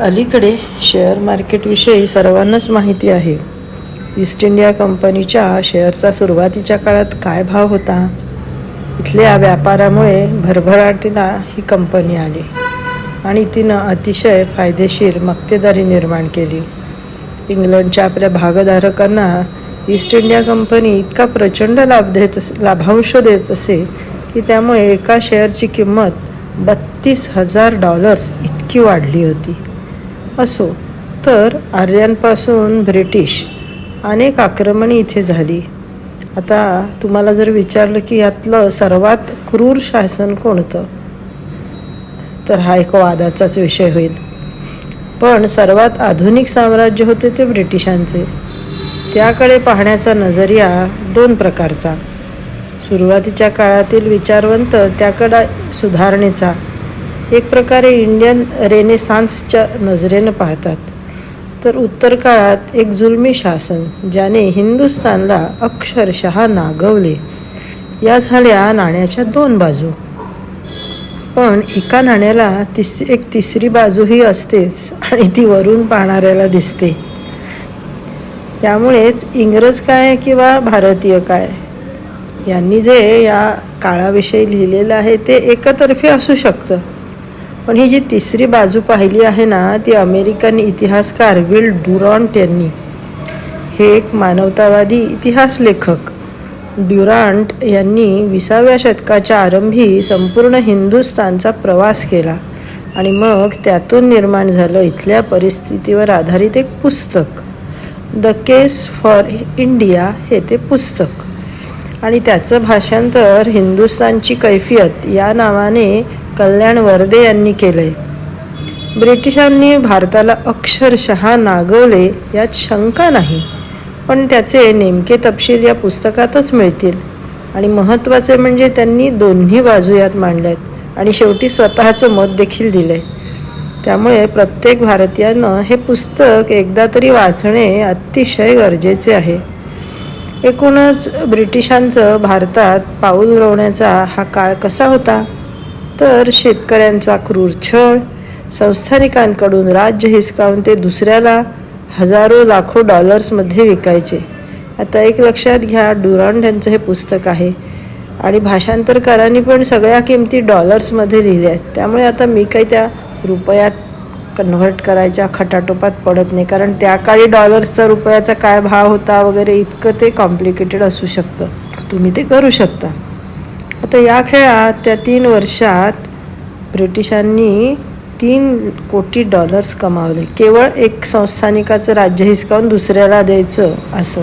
अलीकडे शेअर मार्केटविषयी सर्वांनाच माहिती आहे. ईस्ट इंडिया कंपनीच्या शेअरचा सुरुवातीच्या काळात काय भाव होता? इथल्या व्यापारामुळे भरभराटीला ही कंपनी आली आणि तिनं अतिशय फायदेशीर मक्तेदारी निर्माण केली. इंग्लंडच्या आपल्या भागधारकांना ईस्ट इंडिया कंपनी इतका प्रचंड लाभ देत लाभांश देत असे की त्यामुळे एका शेअरची किंमत बत्तीस हजार डॉलर्स इतकी वाढली होती. असो तर आर्यांपासून ब्रिटिश अनेक आक्रमणे इथे झाली. आता तुम्हाला जर विचारलं की यातलं सर्वात क्रूर शासन कोणतं? तर हा एक वादाचाच विषय होईल. पण सर्वात आधुनिक साम्राज्य होते ते ब्रिटिशांचे. त्याकडे पाहण्याचा नजरिया दोन प्रकारचा. सुरुवातीच्या काळातील विचारवंत त्याकडे सुधारणेचा एक प्रकारे इंडियन रेनेसान्सच्या नजरेनं पाहतात. तर उत्तर काळात एक जुलमी शासन ज्याने हिंदुस्थानला अक्षरशः नागवले. या झाल्या नाण्याच्या दोन बाजू. पण एका नाण्याला तिस एक तिसरी बाजूही असतेच आणि ती वरून पाहणाऱ्याला दिसते. त्यामुळेच इंग्रज काय किंवा भारतीय काय? यांनी जे या काळाविषयी लिहिलेलं आहे ते एकतर्फी असू शकतं. पण ही जी तिसरी बाजू पाहिली आहे ना ती अमेरिकन इतिहासकार विल डुरॉन्ट यांनी. हे एक मानवतावादी इतिहास लेखक. ड्युरांट यांनी विसाव्या शतकाच्या आरंभी संपूर्ण हिंदुस्थानचा प्रवास केला आणि मग त्यातून निर्माण झालं इथल्या परिस्थितीवर आधारित एक पुस्तक. द केस फॉर इंडिया हे ते पुस्तक. आणि त्याचं भाषांतर हिंदुस्थानची कैफियत या नावाने कल्याण वर्दे यांनी केलंय. ब्रिटिशांनी भारताला अक्षरशः नागवले यात शंका नाही पण त्याचे नेमके तपशील या पुस्तकातच मिळतील. आणि महत्त्वाचे म्हणजे त्यांनी दोन्ही बाजू यात मांडल्यात आणि शेवटी स्वतःचं मत देखील दिलंय. त्यामुळे प्रत्येक भारतीयानं हे पुस्तक एकदा तरी वाचणे अतिशय गरजेचे आहे. एकूणच ब्रिटिशांचं भारतात पाऊल रोवण्याचा हा काळ कसा होता? तर शेतकऱ्यांचा क्रूर छळ. संस्थानिकांकडून राज्य हिसकावून ते दुसऱ्याला हजारो लाखो डॉलर्समध्ये विकायचे. आता एक लक्षात घ्या डुरॉन्ड यांचं हे पुस्तक आहे. आणि भाषांतरकारांनी पण सगळ्या किमती डॉलर्समध्ये लिहिल्या आहेत. त्यामुळे आता मी काही त्या रुपयात कन्व्हर्ट करायच्या खटाटोपात पडत नाही. कारण त्या काळी डॉलर्सचा रुपयाचा काय भाव होता वगैरे इतकं ते कॉम्प्लिकेटेड असू शकतं. तुम्ही ते करू शकता. आता या खेळात त्या तीन वर्षात ब्रिटिशांनी तीन कोटी डॉलर्स कमावले. केवळ एक संस्थानिकाचं राज्य हिसकावून दुसऱ्याला द्यायचं असं.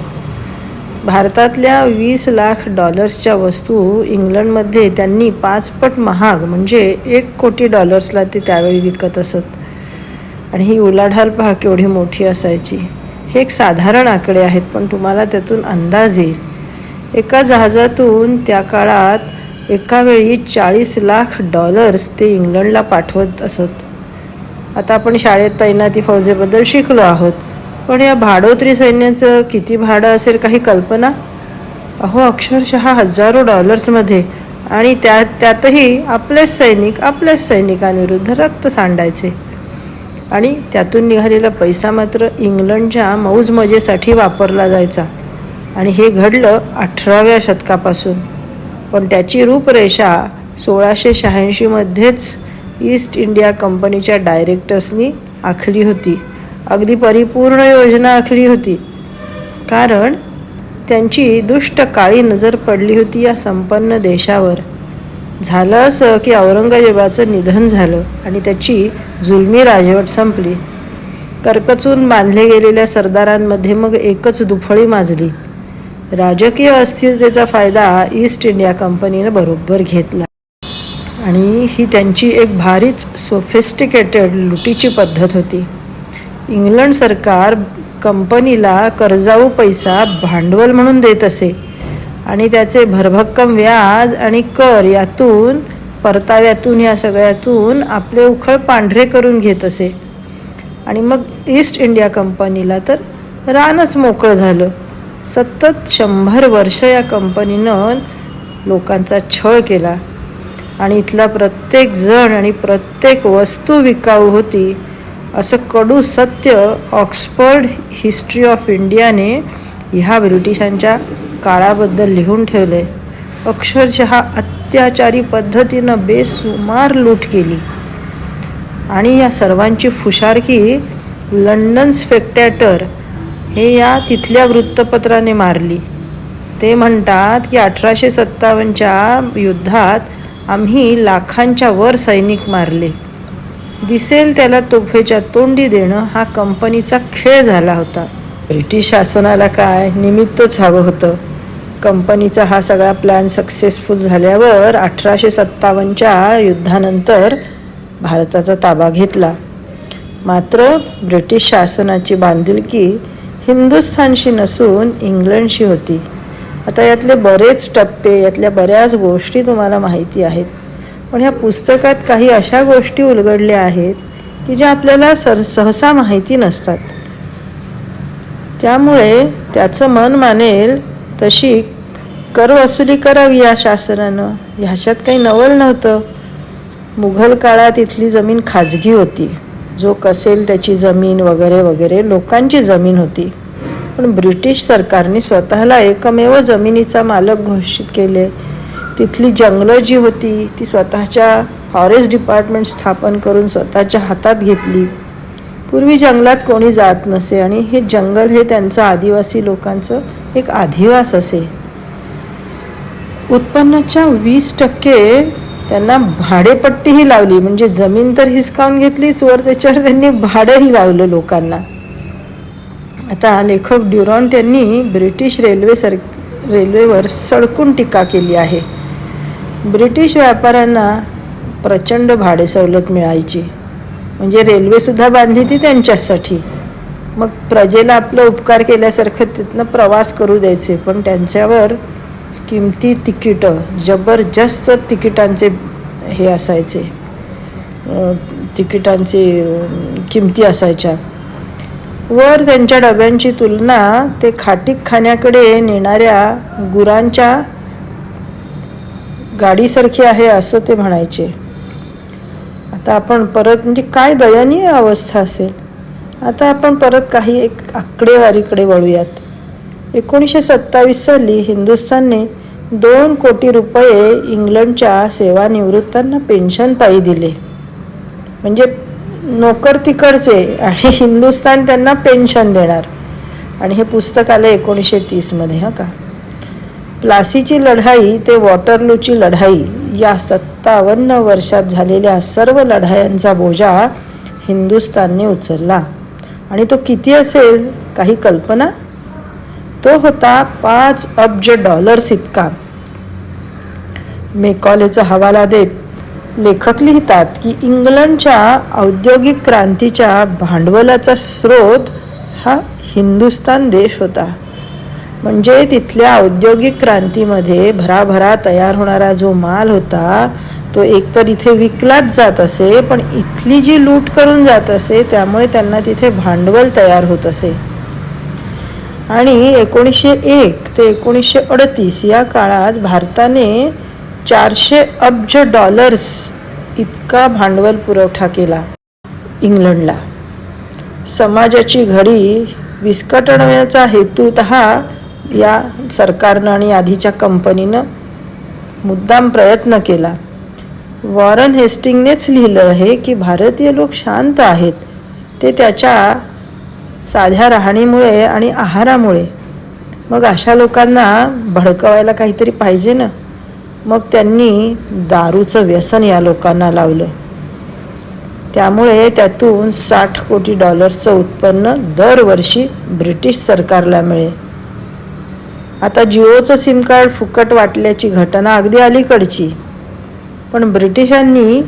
भारतातल्या वीस लाख डॉलर्सच्या वस्तू इंग्लंडमध्ये त्यांनी पाचपट महाग म्हणजे एक कोटी डॉलर्सला ते त्यावेळी विकत असत. आणि ही उलाढाल पहा केवढी मोठी असायची. हे एक साधारण आकडे आहेत पण तुम्हाला त्यातून अंदाज येईल. एका जहाजातून त्या काळात एका वेळी चाळीस लाख डॉलर्स ते इंग्लंडला पाठवत असत. आता आपण शाळेत तैनाती फौजेबद्दल शिकलो आहोत. पण या भाडोत्री सैन्याचं किती भाडं असेल काही कल्पना? अहो अक्षरशः हजारो डॉलर्समध्ये आणि त्या त्यातही आपलेच सैनिक आपल्याच सैनिकांविरुद्ध रक्त सांडायचे. आणि त्यातून निघालेला पैसा मात्र इंग्लंडच्या मौजमजेसाठी वापरला जायचा. आणि हे घडलं अठराव्या शतकापासून. पण त्याची रूपरेषा सोळाशे शहाऐंशीमध्येच ईस्ट इंडिया कंपनीच्या डायरेक्टर्सनी आखली होती. अगदी परिपूर्ण योजना आखली होती. कारण त्यांची दुष्ट काळी नजर पडली होती या संपन्न देशावर. झालं असं की औरंगजेबाचं निधन झालं आणि त्याची जुलमी राजवट संपली. करकचून बांधले गेलेल्या सरदारांमध्ये मग एकच दुफळी माजली. राजकीय अस्थिरतेचा फायदा ईस्ट इंडिया कंपनीनं बरोबर घेतला. आणि ही त्यांची एक भारीच सोफिस्टिकेटेड लुटीची पद्धत होती. इंग्लंड सरकार कंपनीला कर्जाऊ पैसा भांडवल म्हणून देत असे. आणि त्याचे भरभक्कम व्याज आणि कर यातून परताव्यातून या सगळ्यातून आपले उखळ पांढरे करून घेत असे. आणि मग ईस्ट इंडिया कंपनीला तर रानच मोकळं झालं. सतत शंभर वर्ष या कंपनीनं लोकांचा छळ केला. आणि इथला प्रत्येक जण आणि प्रत्येक वस्तू विकाऊ होती असं कडू सत्य ऑक्सफर्ड हिस्ट्री ऑफ इंडियाने ह्या ब्रिटिशांच्या काळाबद्दल लिहून ठेवले. अक्षरशः अत्याचारी पद्धतीनं बेसुमार लूट केली. आणि या सर्वांची फुशारकी लंडन स्पेक्टॅटर हे या तिथल्या वृत्तपत्राने मारली. ते म्हणतात की अठराशे सत्तावन्नच्या युद्धात आम्ही लाखांच्या वर सैनिक मारले. दिसेल त्याला तोफेच्या तोंडी देणं हा कंपनीचा खेळ झाला होता. ब्रिटिश शासनाला काय निमित्तच हवं होतं? कंपनीचा हा सगळा प्लॅन सक्सेसफुल झाल्यावर अठराशे सत्तावन्नच्या युद्धानंतर भारताचा ताबा घेतला. मात्र ब्रिटिश शासनाची बांधिलकी हिंदुस्थानशी नसून इंग्लंडशी होती. आता यातले बरेच टप्पे यातल्या बऱ्याच गोष्टी तुम्हाला माहिती आहेत. पण ह्या पुस्तकात काही अशा गोष्टी उलगडल्या आहेत की ज्या आपल्याला सर सहसा माहिती नसतात. त्यामुळे त्याचं मन मानेल तशी कर वसुली करावी या शासनानं. ह्याच्यात काही नवल नव्हतं. मुघल काळात इथली जमीन खाजगी होती. जो कसेल त्याची जमीन वगैरे वगैरे लोकांची जमीन होती. पण ब्रिटिश सरकारने स्वतःला एकमेव जमिनीचा मालक घोषित केले. तिथली जंगलं जी होती ती स्वतःच्या फॉरेस्ट डिपार्टमेंट स्थापन करून स्वतःच्या हातात घेतली. पूर्वी जंगलात कोणी जात नसे आणि हे जंगल हे त्यांचं आदिवासी लोकांचं एक अधिवास असे. उत्पन्नाच्या वीस टक्के त्यांना भाडेपट्टीही लावली. म्हणजे जमीन तर हिसकावून घेतलीच वर त्याच्यावर त्यांनी भाडंही लावलं लोकांना. आता लेखक ड्युरॉन्ट यांनी ब्रिटिश रेल्वे सर रेल्वेवर सडकून टीका केली आहे. ब्रिटिश व्यापाऱ्यांना प्रचंड भाडे सवलत मिळायची. म्हणजे रेल्वेसुद्धा बांधली ती त्यांच्यासाठी. मग प्रजेला आपलं उपकार केल्यासारखं तिथनं प्रवास करू द्यायचे पण त्यांच्यावर किमती तिकीटं जबरदस्त तिकिटांचे हे असायचे. तिकिटांचे किमती असायच्या. वर त्यांच्या डब्यांची तुलना ते खाटीक खाण्याकडे नेणाऱ्या गुरांच्या गाडीसारखी आहे असं ते म्हणायचे. आता आपण परत म्हणजे काय दयनीय अवस्था असेल? आता आपण परत काही एक आकडेवारीकडे वळूयात. एकोणीसशे सत्तावीस साली हिंदुस्थानने दोन कोटी रुपये इंग्लंडच्या सेवानिवृत्तांना पेन्शन पायी दिले. म्हणजे नोकर तिकडचे आणि हिंदुस्थान त्यांना पेन्शन देणार. आणि हे पुस्तक आलं एकोणीसशे तीसमध्ये हां का? प्लासीची लढाई ते वॉटरलूची लढाई या सत्तावन्न वर्षात झालेल्या सर्व लढायांचा बोजा हिंदुस्थानने उचलला. आणि तो किती असेल? काही कल्पना? तो होता पाच अब्ज डॉलर्स इतका. मेकॉलेचा हवाला देत लेखक लिहितात की इंग्लंडच्या औद्योगिक क्रांतीच्या भांडवलाचा स्रोत हा हिंदुस्तान देश होता. म्हणजे तिथल्या औद्योगिक क्रांतीमध्ये भराभरा तयार होणारा जो माल होता तो एकतर इथे विकलाच जात असे पण इथली जी लूट करून जात असे त्यामुळे त्यांना तिथे भांडवल तयार होत असे. आणि एकोणीसशे एक ते एकोणीसशे अडतीस या काळात भारताने चारशे अब्ज डॉलर्स इतका भांडवल पुरवठा केला इंग्लंडला. समाजाची घडी विस्कटण्याचा हेतूत हा या सरकारनं आणि आधीच्या कंपनीनं मुद्दाम प्रयत्न केला. वॉरन हेस्टिंगनेच लिहिलं आहे की भारतीय लोक शांत आहेत. ते त्याच्या साध्या राहणीमुळे आणि आहारामुळे. मग अशा लोकांना भडकवायला काहीतरी पाहिजे ना? मग त्यांनी दारूचं व्यसन या लोकांना लावलं. त्यामुळे त्यातून साठ कोटी डॉलर्सचं उत्पन्न दरवर्षी ब्रिटिश सरकारला मिळे आता जिओचं सिम कार्ड फुकट वाटल्याची घटना अगदी अलीकडची. पण ब्रिटिशांनी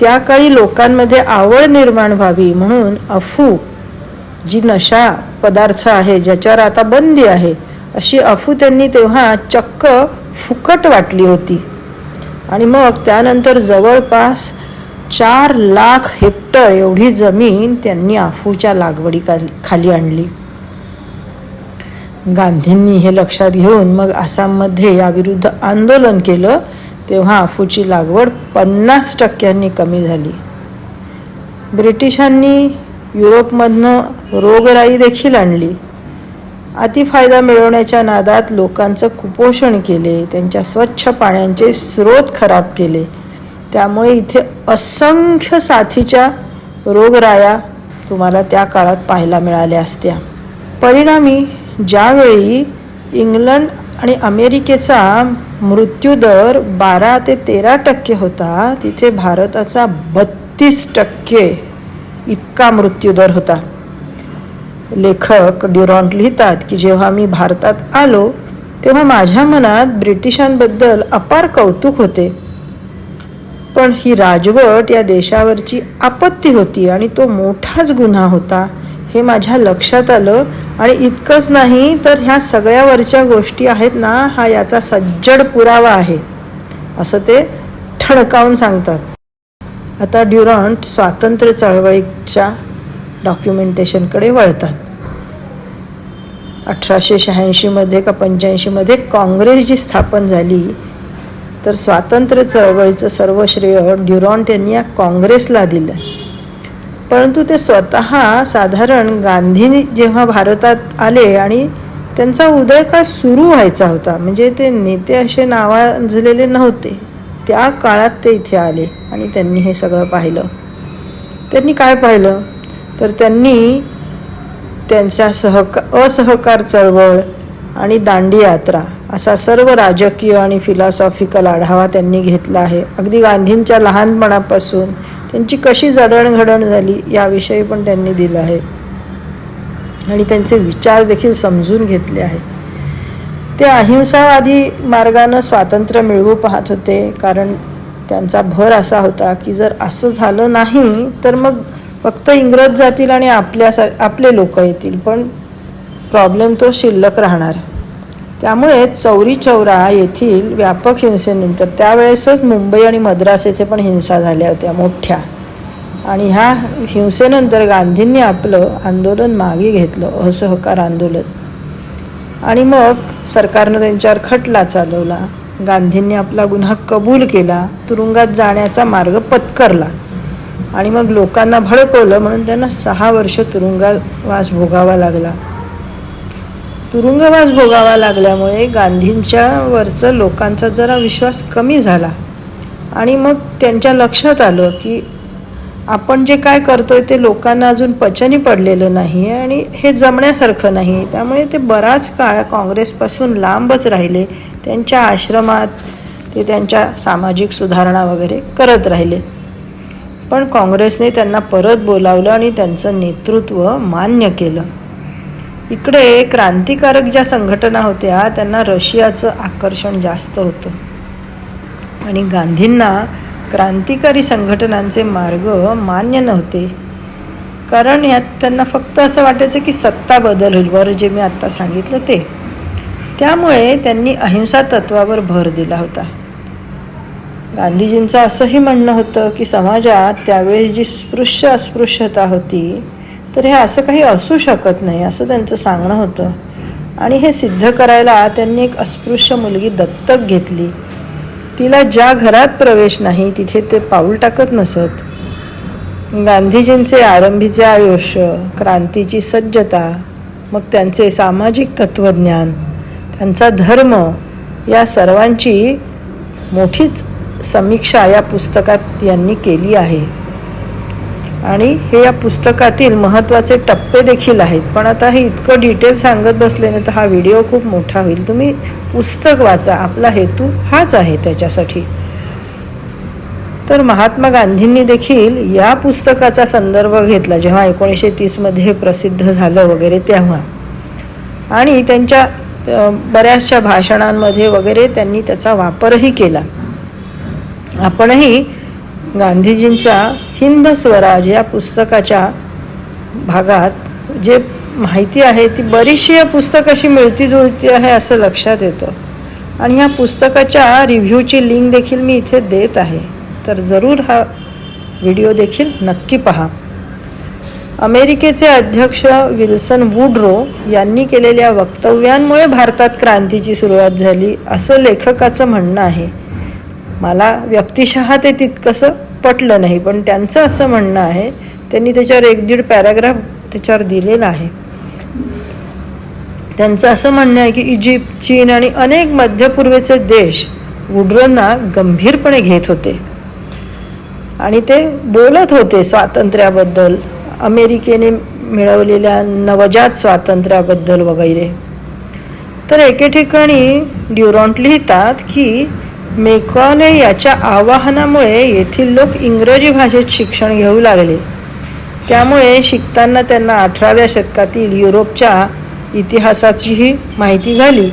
त्या काळी लोकांमध्ये आवड निर्माण व्हावी म्हणून अफू जी नशा पदार्थ आहे ज्याच्यावर आता बंदी आहे अशी अफू त्यांनी तेव्हा चक्क फुकट वाटली होती. आणि मग त्यानंतर जवळपास चार लाख हेक्टर एवढी जमीन त्यांनी अफूच्या लागवडी खाली आणली. गांधींनी हे लक्षात घेऊन मग आसाममध्ये याविरुद्ध आंदोलन केलं तेव्हा अफूची लागवड पन्नास टक्क्यांनी कमी झाली. ब्रिटिशांनी युरोपमधनं रोगराई देखील आणली. अतिफायदा मिळवण्याच्या नादात लोकांचं कुपोषण केले त्यांच्या स्वच्छ पाण्याचे स्रोत खराब केले. त्यामुळे इथे असंख्य साथीच्या रोगराया तुम्हाला त्या काळात पाहायला मिळाल्या असत्या. परिणामी ज्यावेळी इंग्लंड आणि अमेरिकेचा मृत्यूदर बारा ते तेरा टक्के होता तिथे भारताचा बत्तीस टक्के इतका मृत्यूदर होता. लेखक ड्युरॉन्ट लिहितात की जेव्हा मी भारतात आलो तेव्हा माझ्या मनात ब्रिटिशांबद्दल अपार कौतुक होते. पण ही राजवट या देशावरची आपत्ती होती आणि तो मोठाच गुन्हा होता. हे माझ्या लक्षात आलं आणि इतकंच नाही तर ह्या सगळ्यावरच्या गोष्टी आहेत ना हा याचा सज्जड पुरावा आहे. असं ते ठणकावून सांगतात. आता ड्युरॉन्ट स्वातंत्र्य चळवळीच्या डॉक्युमेंटेशनकडे वळतात. अठराशे शहाऐंशीमध्ये का पंच्याऐंशीमध्ये काँग्रेस जी स्थापन झाली तर स्वातंत्र्य चळवळीचं सर्व श्रेय ड्युरॉन्ट यांनी या काँग्रेसला दिलं. परंतु ते स्वतः साधारण गांधी जेव्हा भारतात आले आणि त्यांचा उदयकाळ सुरू व्हायचा होता म्हणजे ते नेते असे नावाजलेले नव्हते. त्या काळात ते इथे आले आणि त्यांनी हे सगळं पाहिलं. त्यांनी काय पाहिलं? तर त्यांनी त्यांच्या सहका असहकार चळवळ आणि दांडी यात्रा असा सर्व राजकीय आणि फिलॉसॉफिकल आढावा त्यांनी घेतला आहे. अगदी गांधींच्या लहानपणापासून त्यांची कशी जडणघडण झाली याविषयी पण त्यांनी दिलं आहे. आणि त्यांचे विचार देखील समजून घेतले आहे. ते अहिंसावादी मार्गानं स्वातंत्र्य मिळवू पाहत होते कारण त्यांचा भर असा होता की जर असं झालं नाही तर मग फक्त इंग्रज जातील आणि आपल्यासा आपले लोक येतील. पण प्रॉब्लेम तो शिल्लक राहणार. त्यामुळे चौरी चौरा येथील व्यापक हिंसेनंतर त्यावेळेसच मुंबई आणि मद्रास येथे पण हिंसा झाल्या होत्या मोठ्या. आणि ह्या हिंसेनंतर गांधींनी आपलं आंदोलन मागे घेतलं असहकार आंदोलन. आणि मग सरकारनं त्यांच्यावर खटला चालवला. गांधींनी आपला गुन्हा कबूल केला तुरुंगात जाण्याचा मार्ग पत्करला. आणि मग लोकांना भडकवलं म्हणून त्यांना सहा वर्ष तुरुंगवास भोगावा लागला. तुरुंगवास भोगावा लागल्यामुळे गांधींच्या वरचं लोकांचा जरा विश्वास कमी झाला. आणि मग त्यांच्या लक्षात आलं की आपण जे काय करतोय ते लोकांना अजून पचनी पडलेलं नाही आणि हे जमण्यासारखं नाही त्यामुळे ते बराच काळ काँग्रेसपासून लांबच राहिले. त्यांच्या आश्रमात ते त्यांच्या सामाजिक सुधारणा वगैरे करत राहिले. पण काँग्रेसने त्यांना परत बोलावलं आणि त्यांचं नेतृत्व मान्य केलं. इकडे क्रांतिकारक ज्या संघटना होत्या त्यांना रशियाचं आकर्षण जास्त होतं. आणि गांधींना क्रांतिकारी संघटनांचे मार्ग मान्य नव्हते. कारण यात त्यांना फक्त असं वाटायचं की सत्ता बदल होईल. वर जे मी आत्ता सांगितलं ते. त्यामुळे त्यांनी अहिंसा तत्वावर भर दिला होता. गांधीजींचं असंही म्हणणं होतं की समाजात त्यावेळेस जी स्पृश्य अस्पृश्यता होती तर हे असं काही असू शकत नाही असं त्यांचं सांगणं होतं. आणि हे सिद्ध करायला त्यांनी एक अस्पृश्य मुलगी दत्तक घेतली. तिला ज्या घरात प्रवेश नाही तिथे ते पाऊल टाकत नसत. गांधीजींचे आरंभीचे आयुष्य क्रांतीची सज्जता मग त्यांचे सामाजिक तत्त्वज्ञान त्यांचा धर्म या सर्वांची मोठीच समीक्षा या पुस्तकात यांनी केली आहे. आणि हे या पुस्तकातील महत्त्वाचे टप्पे देखील आहेत. पण आता हे इतकं डिटेल सांगत बसले ना तर हा व्हिडिओ खूप मोठा होईल. तुम्ही पुस्तक वाचा. आपला हेतू हाच आहे त्याच्यासाठी. तर महात्मा गांधींनी देखील या पुस्तकाचा संदर्भ घेतला जेव्हा एकोणीसशे तीसमध्ये प्रसिद्ध झालं वगैरे तेव्हा. आणि त्यांच्या बऱ्याचशा भाषणांमध्ये वगैरे त्यांनी त्याचा वापरही केला. आपणही गांधीजींच्या हिंद स्वराज या पुस्तकाच्या भागात जे माहिती आहे ती बरीचशी या पुस्तकाशी मिळती जुळती आहे असं लक्षात येतं. आणि ह्या पुस्तकाच्या रिव्ह्यूची लिंक देखील मी इथे देत आहे. तर जरूर हा व्हिडिओ देखील नक्की पहा. अमेरिकेचे अध्यक्ष विल्सन वुड्रो यांनी केलेल्या वक्तव्यांमुळे भारतात क्रांतीची सुरुवात झाली असं लेखकाचं म्हणणं आहे. मला व्यक्तिशः ते तितकंसं पटलं नाही. पण त्यांचं असं म्हणणं आहे त्यांनी त्याच्यावर एक दीड पॅराग्राफ त्याच्यावर दिलेला आहे. त्यांचं असं म्हणणं आहे की इजिप्त चीन आणि अनेक मध्यपूर्वेचे देश वुड्रोंना गंभीरपणे घेत होते. आणि ते बोलत होते स्वातंत्र्याबद्दल अमेरिकेने मिळवलेल्या नवजात स्वातंत्र्याबद्दल वगैरे. तर एके ठिकाणी ड्युरॉन्ट लिहितात की मेकॉले याच्या आवाहनामुळे येथील लोक इंग्रजी भाषेत शिक्षण घेऊ लागले. त्यामुळे शिकताना त्यांना अठराव्या शतकातील युरोपच्या इतिहासाचीही माहिती झाली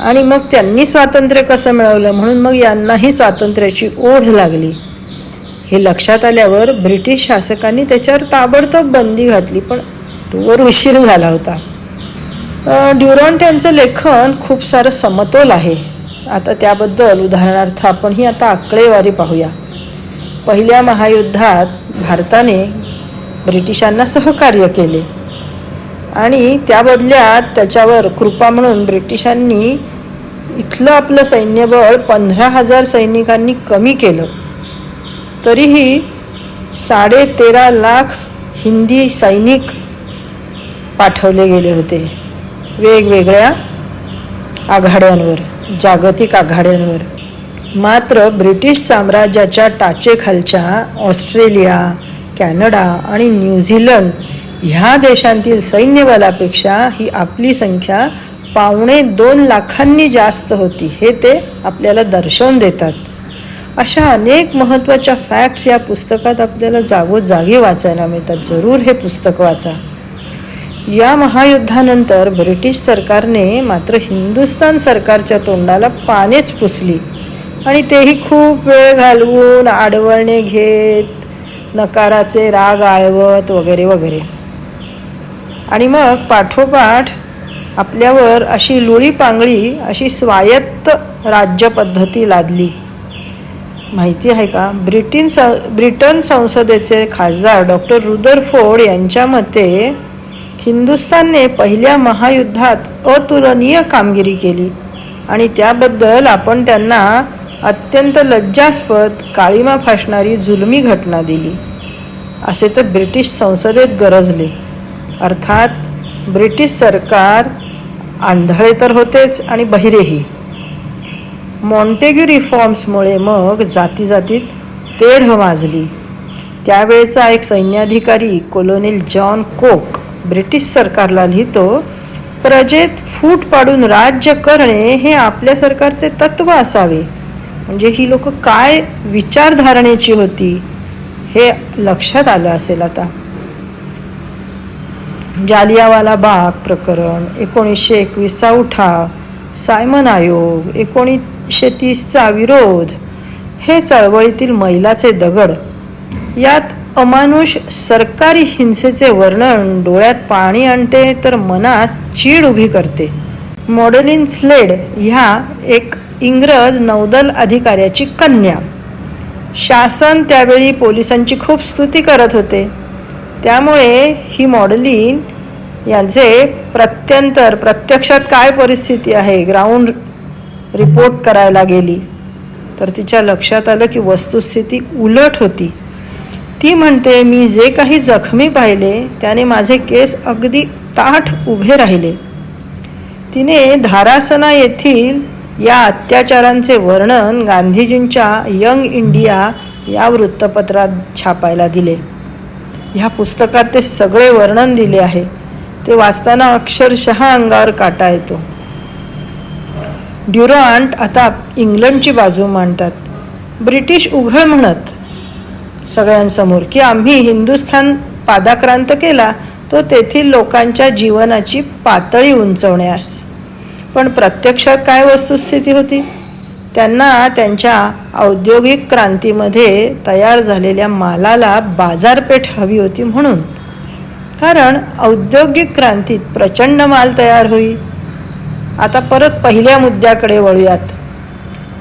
आणि मग त्यांनी स्वातंत्र्य कसं मिळवलं म्हणून मग यांनाही स्वातंत्र्याची ओढ लागली. हे लक्षात आल्यावर ब्रिटिश शासकांनी त्याच्यावर ताबडतोब बंदी घातली पण तोवर उशीर झाला होता. ड्युरॉन ड्युरॉन्ट यांचं लेखन खूप सारं समतोल आहे. आता त्याबद्दल उदाहरणार्थ आपण ही आता आकडेवारी पाहूया. पहिल्या महायुद्धात भारताने ब्रिटिशांना सहकार्य केले. आणि त्या बदल्यात त्याच्यावर कृपा म्हणून ब्रिटिशांनी इथलं आपलं सैन्यबळ पंधरा हजार सैनिकांनी कमी केलं. तरीही साडे तेरा लाख हिंदी सैनिक पाठवले गेले होते. वेगवेगळ्या आघाड्यांवर. जागतिक आघाड्यांवर. मात्र ब्रिटिश साम्राज्याच्या टाचेखालच्या ऑस्ट्रेलिया कॅनडा आणि न्यूझीलंड ह्या देशांतील सैन्यबलापेक्षा ही आपली संख्या पावणे दोन लाखांनी जास्त होती हे ते आपल्याला दर्शवून देतात. अशा अनेक महत्त्वाच्या फॅक्ट्स या पुस्तकात आपल्याला जागोजागी वाचायला मिळतात. जरूर हे पुस्तक वाचा. या महायुद्धानंतर ब्रिटिश सरकारने मात्र हिंदुस्थान सरकारच्या तोंडाला पानेच पुसली. आणि तेही खूप वेळ घालवून आडवळणे घेत नकाराचे राग आळवत वगैरे वगैरे. आणि मग पाठोपाठ आपल्यावर अशी लुळी पांगळी अशी स्वायत्त राज्यपद्धती लादली. माहिती आहे का? ब्रिटिन स ब्रिटन संसदेचे खासदार डॉक्टर रुदरफोर्ड यांच्या मते हिंदुस्थानने पहिल्या महायुद्धात अतुलनीय कामगिरी केली. आणि त्याबद्दल आपण त्यांना अत्यंत लज्जास्पद काळीमा फासणारी जुलमी घटना दिली. असे तर ब्रिटिश संसदेत गरजले. अर्थात ब्रिटिश सरकार आंधळे तर होतेच आणि बहिरेही. मॉन्टेग्यू रिफॉर्म्समुळे मग जाती जातीत तेढ माजली. त्यावेळचा एक सैन्याधिकारी कोलोनेल जॉन कोक ब्रिटिश सरकारला लिहितो प्रजेत फूट पाडून राज्य करणे हे आपल्या सरकारचे तत्व असावे. म्हणजे ही लोक काय विचारधारणेची होती हे लक्षात आलं असेल आता. जालियावाला बाग प्रकरण एकोणीसशे एकवीसचा उठाव सायमन आयोग एकोणीसशे तीसचा विरोध हे चळवळीतील मैलाचे दगड. यात अमानुष सरकारी हिंसेचे वर्णन डोळ्यात पाणी आणते तर मनात चीड उभी करते. मॉडेलिन स्लेड ह्या एक इंग्रज नौदल अधिकाऱ्याची कन्या. शासन त्यावेळी पोलिसांची खूप स्तुती करत होते. त्यामुळे ही मॉडेलिन यांचे प्रत्यंतर प्रत्यक्षात काय परिस्थिती आहे ग्राउंड रिपोर्ट करायला गेली. तर तिच्या लक्षात आलं की वस्तुस्थिती उलट होती. ती म्हणते मी जे काही जखमी पाहिले त्याने माझे केस अगदी ताठ उभे राहिले. तिने धारासना येथील या अत्याचारांचे वर्णन गांधीजींच्या यंग इंडिया या वृत्तपत्रात छापायला दिले. ह्या पुस्तकात ते सगळे वर्णन दिले आहे. ते वाचताना अक्षरशः अंगावर काटा येतो. ड्युरॉन्ट आता इंग्लंडची बाजू मांडतात. ब्रिटिश उघड म्हणत सगळ्यांसमोर की आम्ही हिंदुस्थान पादाक्रांत केला तो तेथील लोकांच्या जीवनाची पातळी उंचवण्यास. पण प्रत्यक्षात काय वस्तुस्थिती होती? त्यांना त्यांच्या औद्योगिक क्रांतीमध्ये तयार झालेल्या मालाला बाजारपेठ हवी होती म्हणून. कारण औद्योगिक क्रांतीत प्रचंड माल तयार होई. आता परत पहिल्या मुद्द्याकडे वळूयात.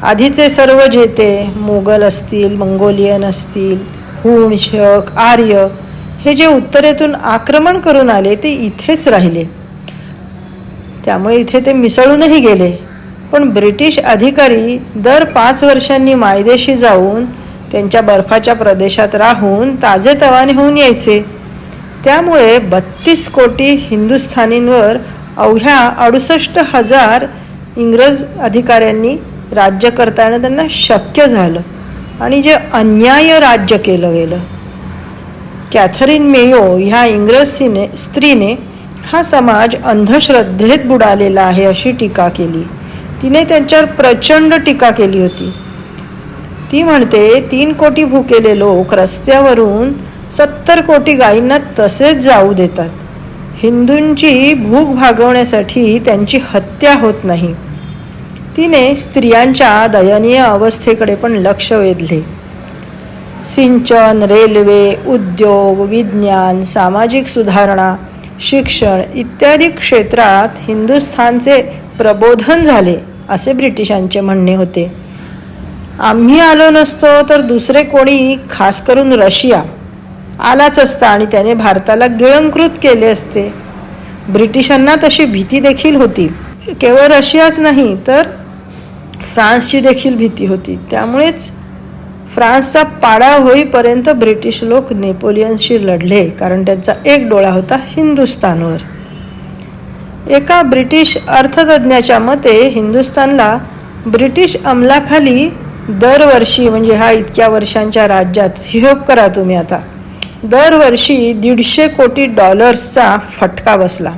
आधीचे सर्व जेते मोगल असतील मंगोलियन असतील हुण शक आर्य हे जे उत्तरेतून आक्रमण करून आले ते इथेच राहिले. त्यामुळे इथे ते मिसळूनही गेले. पण ब्रिटिश अधिकारी दर पाच वर्षांनी मायदेशी जाऊन त्यांच्या बर्फाच्या प्रदेशात राहून ताजेतवाने होऊन यायचे. त्यामुळे बत्तीस कोटी हिंदुस्थानींवर अवघ्या अडुसष्ट हजार इंग्रज अधिकाऱ्यांनी राज्य करताना त्यांना शक्य झालं. आणि जे अन्याय राज्य केलं गेलं. कॅथरीन मेयो ह्या इंग्रज स्त्रीने स्त्रीने हा समाज अंधश्रद्धेत बुडालेला आहे अशी टीका केली. तिने त्यांच्यावर प्रचंड टीका केली होती. ती म्हणते तीन कोटी भुकेले लोक रस्त्यावरून सत्तर कोटी गायींना तसेच जाऊ देतात. हिंदूंची भूक भागवण्यासाठी त्यांची हत्या होत नाही. तिने स्त्रियांच्या दयनीय अवस्थेकडे पण लक्ष वेधले. सिंचन रेल्वे उद्योग विज्ञान सामाजिक सुधारणा शिक्षण इत्यादी क्षेत्रात हिंदुस्थानचे प्रबोधन झाले असे ब्रिटिशांचे म्हणणे होते. आम्ही आलो नसतो तर दुसरे कोणी खास करून रशिया आलाच असता आणि त्याने भारताला गिळंकृत केले असते. ब्रिटिशांना तशी भीती देखील होती. केवळ रशियाच नाही तर फ्रान्सची देखील भीती होती. त्यामुळेच फ्रान्सचा पाडा होईपर्यंत ब्रिटिश लोक नेपोलियनशी लढले कारण त्यांचा एक डोळा होता हिंदुस्थानवर. एका ब्रिटिश अर्थतज्ज्ञाच्या मते हिंदुस्थानला ब्रिटिश अंमलाखाली दरवर्षी म्हणजे हा इतक्या वर्षांच्या राज्यात हिशोब करा तुम्ही आता दरवर्षी दीडशे कोटी डॉलर्सचा फटका बसला.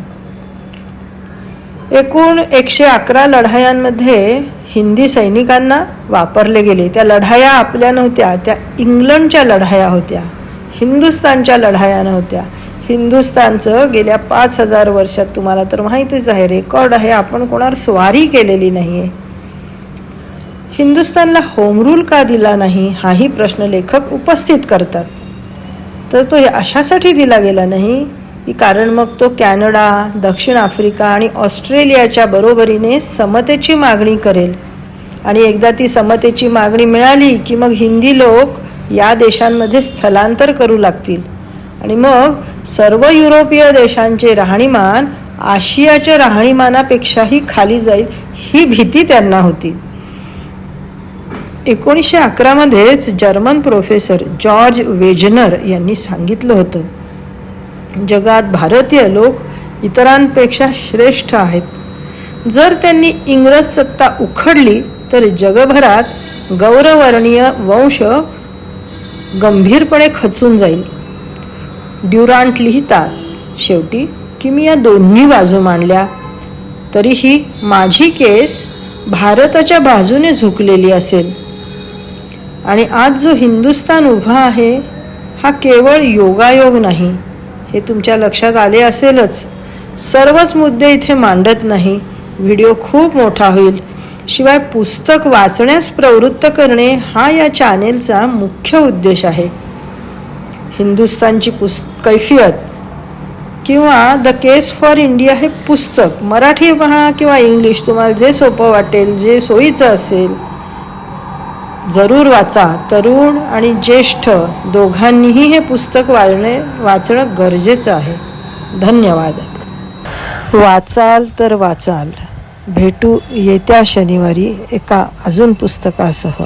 एकूण एकशे अकरा लढायांमध्ये हिंदी सैनिकांना वापरले गेले. त्या लढाया आपल्या नव्हत्या. त्या इंग्लंडच्या लढाया होत्या. हिंदुस्थानच्या लढाया नव्हत्या. हिंदुस्थानचं गेल्या पाच हजार वर्षात तुम्हाला तर माहितीच आहे रेकॉर्ड आहे आपण कोणावर स्वारी केलेली नाही आहे हिंदुस्थानला होमरूल का दिला नाही हाही प्रश्न लेखक उपस्थित करतात. तर तो अशासाठी दिला गेला नाही की कारण मग तो कॅनडा दक्षिण आफ्रिका आणि ऑस्ट्रेलियाच्या बरोबरीने समतेची मागणी करेल. आणि एकदा ती समतेची मागणी मिळाली की मग हिंदी लोक या देशांमध्ये स्थलांतर करू लागतील. आणि मग सर्व युरोपीय देशांचे राहणीमान आशियाच्या राहणीमानापेक्षाही खाली जाईल ही भीती त्यांना होती. एकोणीसशे अकरामध्येच जर्मन प्रोफेसर जॉर्ज वेजनर यांनी सांगितलं होतं. जगात भारतीय लोक इतरांपेक्षा श्रेष्ठ आहेत. जर त्यांनी इंग्रज सत्ता उखडली तर जगभरात गौरवर्णीय वंश गंभीरपणे खचून जाईल. ड्युरांट लिहितात शेवटी की मी या दोन्ही बाजू मांडल्या. तरीही माझी केस भारताच्या बाजूने झुकलेली असेल. आणि आज जो हिंदुस्तान उभा आहे हा केवळ योगायोग नाही. हे तुमच्या लक्षात आले असेलच. सर्वच मुद्दे इथे मांडत नाही. व्हिडिओ खूप मोठा होईल. शिवाय पुस्तक वाचण्यास प्रवृत्त करणे हा या चॅनेलचा मुख्य उद्देश आहे. हिंदुस्तानची पुस् कैफियत किंवा द केस फॉर इंडिया हे पुस्तक मराठी म्हणा किंवा इंग्लिश तुम्हाला जे सोपं वाटेल जे सोयीचं असेल जरूर वाचा. तरुण आणि ज्येष्ठ दोघांनीही हे पुस्तक वाचणे वाचणं गरजेचं आहे. धन्यवाद. वाचाल तर वाचाल. भेटू येत्या शनिवारी एका अजून पुस्तकासह.